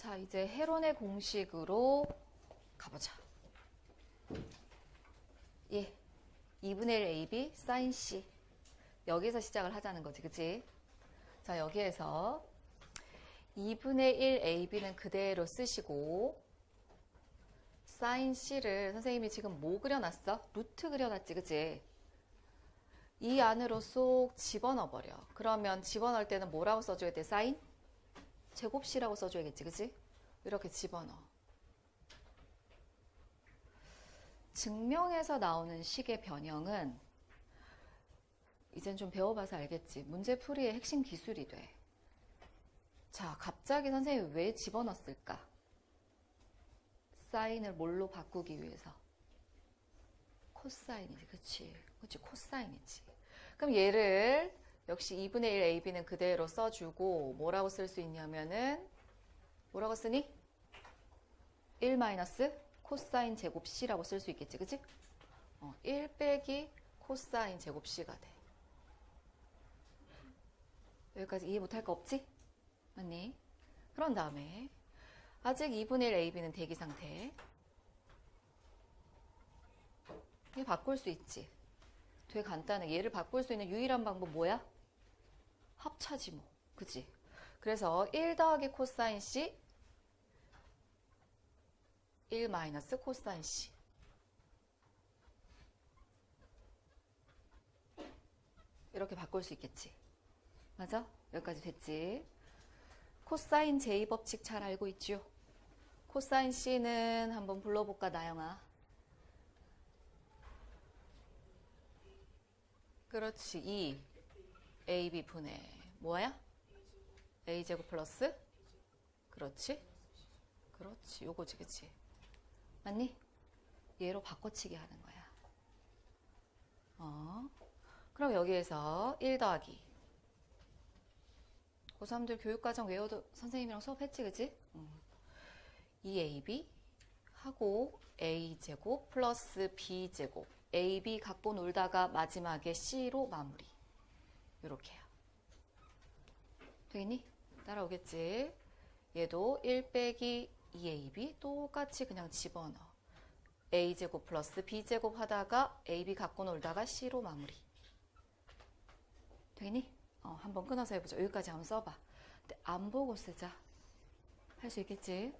자, 이제 헤론의 공식으로 가보자. 예. 2분의 1 AB 사인 C. 여기서 시작을 하자는 거지, 그치? 자, 여기에서 2분의 1 AB는 그대로 쓰시고, 사인 C를 선생님이 지금 뭐 그려놨어? 루트 그려놨지, 그치? 이 안으로 쏙 집어넣어 버려. 그러면 집어넣을 때는 뭐라고 써줘야 돼? 사인? 제곱C라고 써줘야겠지, 그치? 이렇게 집어넣어. 증명에서 나오는 식의 변형은 이젠 좀 배워봐서 알겠지. 문제풀이의 핵심 기술이 돼. 자, 갑자기 선생님이 왜 집어넣었을까? 사인을 뭘로 바꾸기 위해서? 코사인이지, 그치? 그치, 코사인이지. 그럼 얘를 역시 2분의 1 AB는 그대로 써주고 뭐라고 쓸 수 있냐면은 뭐라고 쓰니? 1 마이너스 코사인 제곱 C라고 쓸 수 있겠지, 그치? 어, 1 빼기 코사인 제곱 C가 돼. 여기까지 이해 못할 거 없지? 맞니? 그런 다음에 아직 2분의 1 AB는 대기 상태. 얘 바꿀 수 있지. 되게 간단해. 얘를 바꿀 수 있는 유일한 방법 뭐야? 합차지 뭐. 그치? 그래서 1 더하기 코사인 C 1 마이너스 코사인 C 이렇게 바꿀 수 있겠지. 맞아? 여기까지 됐지? 코사인 제이 법칙 잘 알고 있죠? 코사인 C는 한번 불러볼까, 나영아? 그렇지. 2 AB 분의 뭐야? A제곱 플러스? 그렇지? 그렇지. 요거지, 그치? 맞니? 얘로 바꿔치기 하는 거야. 어. 그럼 여기에서 1 더하기. 고3들 교육과정 외워도 선생님이랑 수업했지, 그치? 응. 2AB 하고 A제곱 플러스 B제곱. AB 갖고 놀다가 마지막에 C로 마무리. 요렇게요. 되겠니? 따라오겠지? 얘도 1 빼기 2AB 똑같이 그냥 집어넣어. A제곱 플러스 B제곱 하다가 AB 갖고 놀다가 C로 마무리. 되니? 어, 한번 끊어서 해보자. 여기까지 한번 써봐. 안 보고 쓰자. 할 수 있겠지?